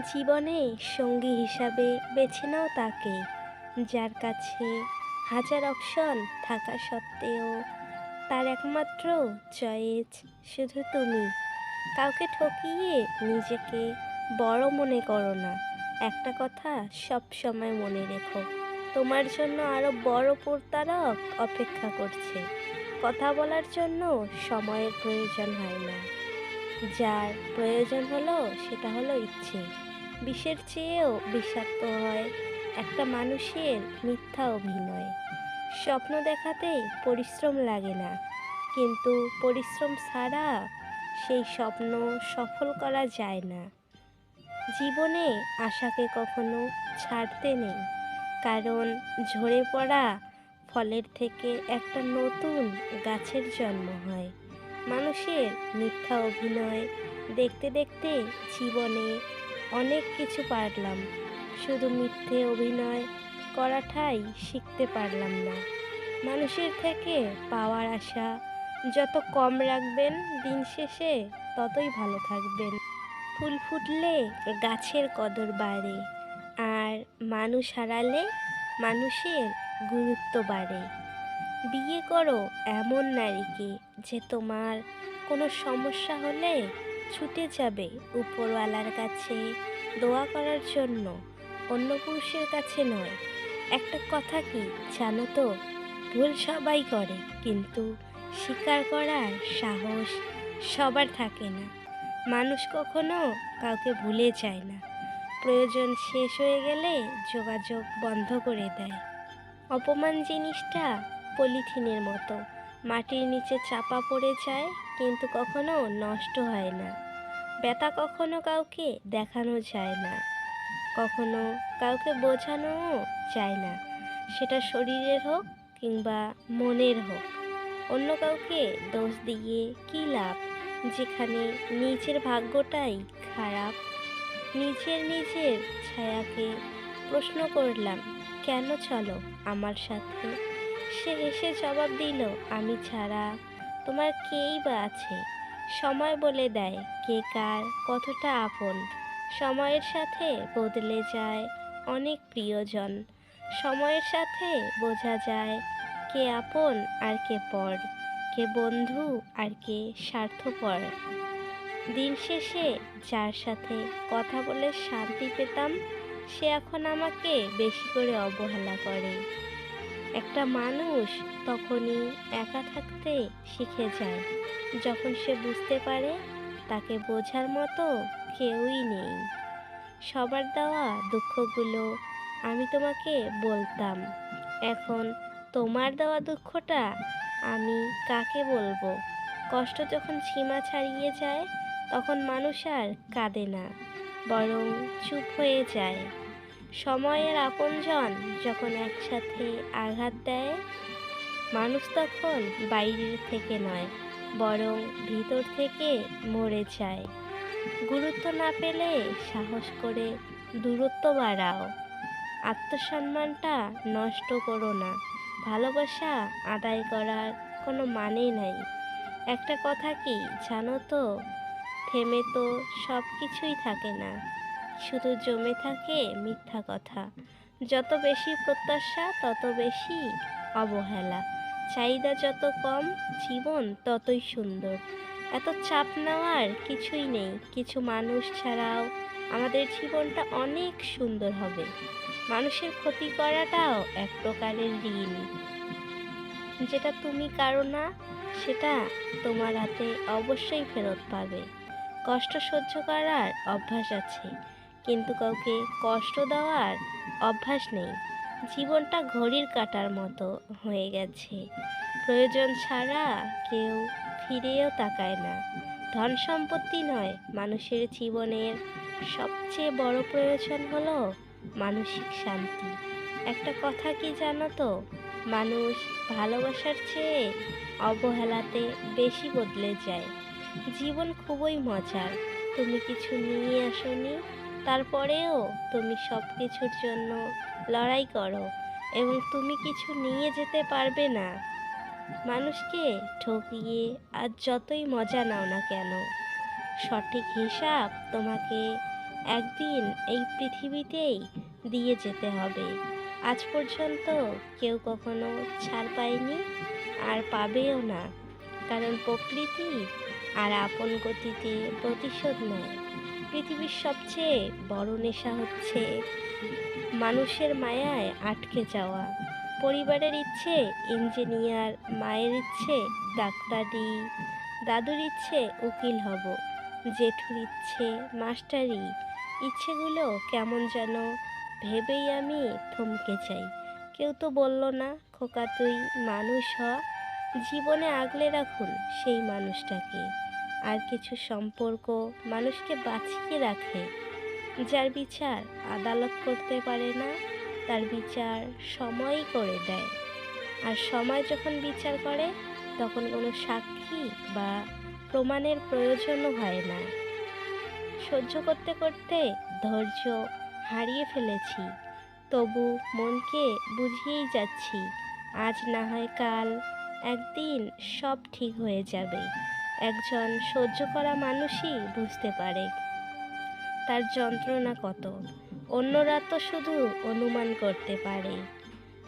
জীবনে সঙ্গী হিসাবে বেছে নাও তাকে, যার কাছে হাজার অপশন থাকা সত্ত্বেও তার একমাত্র চয়েস শুধু তুমি। কাউকে ঠকিয়ে নিজেকে বড় মনে করো না। একটা কথা সব সময় মনে রেখো, তোমার জন্য আরও বড় প্রতারক অপেক্ষা করছে। কথা বলার জন্য সময়ের প্রয়োজন হয় না। যার প্রয়োজন হলো সেটা হলো ইচ্ছে। বিষের চেয়েও বিষাক্ত হয় একটা মানুষের মিথ্যা অভিনয়। স্বপ্ন দেখাতেই পরিশ্রম লাগে না, কিন্তু পরিশ্রম ছাড়া সেই স্বপ্ন সফল করা যায় না। জীবনে আশাকে কখনো ছাড়তে নেই, কারণ ঝরে পড়া ফলের থেকে একটা নতুন গাছের জন্ম হয়। মানুষের মিথ্যা অভিনয়, দেখতে দেখতে জীবনে অনেক কিছু পারলাম। শুধু মিথ্যে অভিনয় করাটাই শিখতে পারলাম না। মানুষের থেকে পাওয়ার আশা, যত কম রাখবেন দিন শেষে, ততই ভালো থাকবেন। ফুল ফুটলে গাছের কদর বাড়ে, আর মানুষ হারালে মানুষের গুরুত্ব বাড়ে। বিয়ে করো এমন নারীকে যে তোমার কোনো সমস্যা হলে ছুটে যাবে উপরওয়ালার কাছে দোয়া করার জন্য, অন্য পুরুষের কাছে নয়। একটা কথা কি জানো তো? ভুল সবাই করে, কিন্তু স্বীকার করার সাহস সবার থাকে না। মানুষ কখনো কাউকে ভুলে যায় না। প্রয়োজন শেষ হয়ে গেলে যোগাযোগ বন্ধ করে দেয়। অপমান জিনিসটা পলিথিনের মতো। মাটির নিচে চাপা পড়ে যায়, কিন্তু কখনো নষ্ট হয় না। ব্যথা কখনো কাউকে দেখানো যায় না। কখনো কাউকে বোঝানোও যায় না। সেটা শরীরের হোক কিংবা মনের হোক। অন্য কাউকে দোষ দিয়ে কী লাভ? যেখানে নিজের ভাগ্যটাই খারাপ। নিজের নিজের ছায়াকে প্রশ্ন করলাম, কেন চলো আমার সাথে? সে হেসে জবাব দিল, আমি ছাড়া। তোমার কেই বা আছে? সময় বলে দেয়, কে কার, কতটা আপন। সময়ের সাথে বদলে যায় অনেক প্রিয়জন। সময়ের সাথে বোঝা যায় কে আপন আর কে পর, কে বন্ধু আর কে স্বার্থপর। দিন শেষে যার সাথে কথা বলে শান্তি পেতাম, সে এখন আমাকে বেশি করে অবহেলা করে। একটা মানুষ তখনই একা থাকতে শিখে যায়। যখন সে বুঝতে পারে, তাকে বোঝার মতো কেউই নেই। সবার দেওয়া দুঃখগুলো আমি তোমাকে বলতাম। এখন তোমার দেওয়া দুঃখটা আমি কাকে বলব? কষ্ট যখন সীমা ছাড়িয়ে যায়, তখন মানুষ আর কাঁদে না, বরং চুপ হয়ে যায়। সময়ের আপনজন যখন একসাথে আঘাত দেয়, মানুষ তখন বাইরের থেকে নয়, বরং ভিতর থেকে মরে যায়। গুরুত্ব না পেলে সাহস করে দূরত্ব বাড়াও। আত্মসম্মানটা নষ্ট করো না। ভালোবাসা আদায় করার কোনো মানে নাই। একটা কথা কি জানো তো? থেমে তো সব কিছুই থাকে না। শুধু জমে থাকে মিথ্যা কথা। যত বেশি প্রত্যাশা, তত বেশি অবহেলা। চাহিদা যত কম, জীবন ততই সুন্দর। এত চাপ নেওয়ার কিছুই নেই। কিছু মানুষ ছাড়াও আমাদের জীবনটা অনেক সুন্দর হবে। মানুষের ক্ষতি করাটাও এক প্রকারের ঋণ। যেটা তুমি কারও না, সেটা তোমার হাতে অবশ্যই ফেরত পাবে। কষ্ট সহ্য করার অভ্যাস আছে। কিন্তু কাউকে কষ্ট দেওয়ার অভ্যাস নেই। জীবনটা ঘড়ির কাটার মতো হয়ে গেছে। প্রয়োজন ছাড়া কেউ ফিরেও তাকায় না। ধন সম্পত্তি নয়, মানুষের জীবনের সবচেয়ে বড় প্রয়োজন হলো মানসিক শান্তি। একটা কথা কি জানো তো? মানুষ ভালোবাসার চেয়ে অবহেলাতে বেশি বদলে যায়। জীবন খুবই মজার। তুমি কিছু নিয়ে আসনি? তারপরেও তুমি সব কিছুর জন্য লড়াই করো এবং তুমি কিছু নিয়ে যেতে পারবে না। মানুষকে ঠকিয়ে আর যতই মজা নাও না কেন, সঠিক হিসাব তোমাকে একদিন এই পৃথিবীতেই দিয়ে যেতে হবে। আজ পর্যন্ত কেউ কখনো ছাড় পায়নি আর পাবেও না, কারণ প্রকৃতি আর আপন গতিতে প্রতিশোধ নেয়। পৃথিবীর সবচেয়ে বড় নেশা হচ্ছে মানুষের মায়ায় আটকে যাওয়া। পরিবারের ইচ্ছে, ইঞ্জিনিয়ার মায়ের ইচ্ছে, ডাক্তারি, দাদুর ইচ্ছে, উকিল হব, জেঠুর ইচ্ছে, মাস্টারি। ইচ্ছেগুলো কেমন যেন ভেবেই আমি থমকে চাই কেউ তো বলল না, খোকা তুই মানুষ হ। জীবনে আগলে রাখুন সেই মানুষটাকে। আর কিছু সম্পর্ক মানুষকে বাঁচিয়ে রাখে। যার বিচার আদালত করতে পারে না, তার বিচার সময়ই করে দেয়। আর সময় যখন বিচার করে, তখন কোনো সাক্ষী বা প্রমাণের প্রয়োজনও হয় না। সহ্য করতে করতে ধৈর্য হারিয়ে ফেলেছি। তবু মনকে বুঝিয়েই যাচ্ছি, আজ না হয় কাল, একদিন সব ঠিক হয়ে যাবে। একজন সহ্য করা মানুষই বুঝতে পারে। তার যন্ত্রণা কত? অন্যরা তো শুধু অনুমান করতে পারে।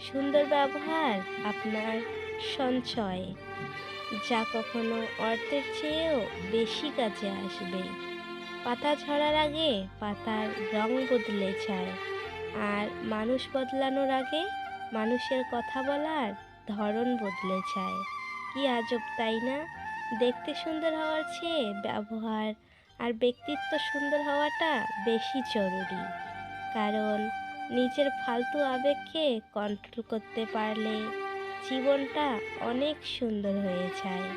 সুন্দর ব্যবহার আপনার সঞ্চয়, যা কখনো অর্থের চেয়েও বেশি কাজে আসবে। পাতা ঝরার আগে পাতার রং বদলে যায়, আর মানুষ বদলানোর আগে মানুষের কথা বলার ধরন বদলে যায়। কি আজব, তাই না? দেখতে সুন্দর হওয়ার চেয়ে ব্যবহার আর ব্যক্তিত্ব সুন্দর হওয়াটা বেশি জরুরি। কারণ নিজের ফালতু আবেগকে কন্ট্রোল করতে পারলে জীবনটা অনেক সুন্দর হয়ে যায়।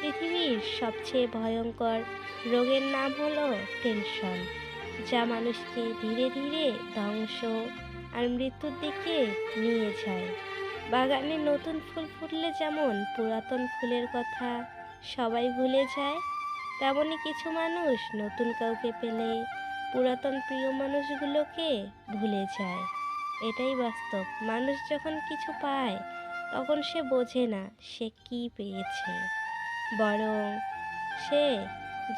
পৃথিবীর সবচেয়ে ভয়ঙ্কর রোগের নাম হলো টেনশন যা মানুষকে ধীরে ধীরে ধ্বংস আর মৃত্যুর দিকে নিয়ে যায়। বাগানে নতুন ফুল ফুটলে যেমন পুরাতন ফুলের কথা সবাই ভুলে যায়। তেমনই কিছু মানুষ নতুন কাউকে পেলে পুরাতন প্রিয় মানুষগুলোকে ভুলে যায়। এটাই বাস্তব। মানুষ যখন কিছু পায়, তখন সে বোঝে না সে কি পেয়েছে। বরং সে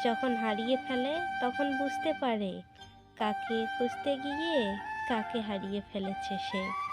যখন হারিয়ে ফেলে, তখন বুঝতে পারে কাকে খুঁজতে গিয়ে কাকে হারিয়ে ফেলেছে সে।